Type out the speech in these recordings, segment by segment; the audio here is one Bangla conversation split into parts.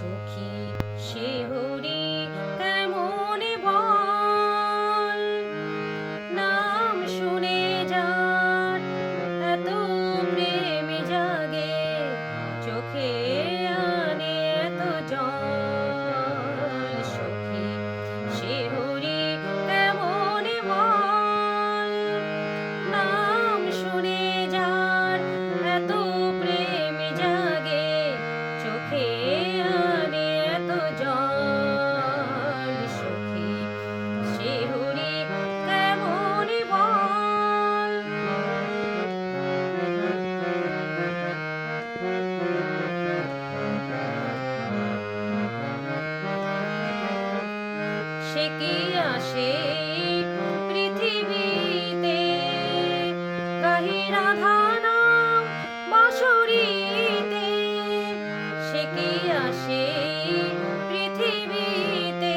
সখী সে হরি কেমন বল? শুনে যার এত প্রেম রাধানাম বাঁশুরিতে। সে পৃথিবীতে?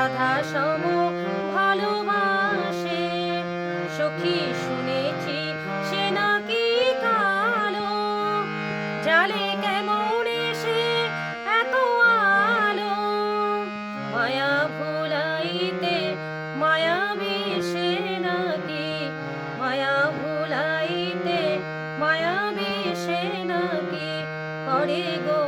রাধা সম ভালোবাসে। সখী শুনেছি সে নাকি কালো। জালে কেমন এসে এত আলো। মায়া ভুলাইতে মায়া বেশে নাকি? মায়া ভুলাইতে মায়া বেশে নাকি? করে গো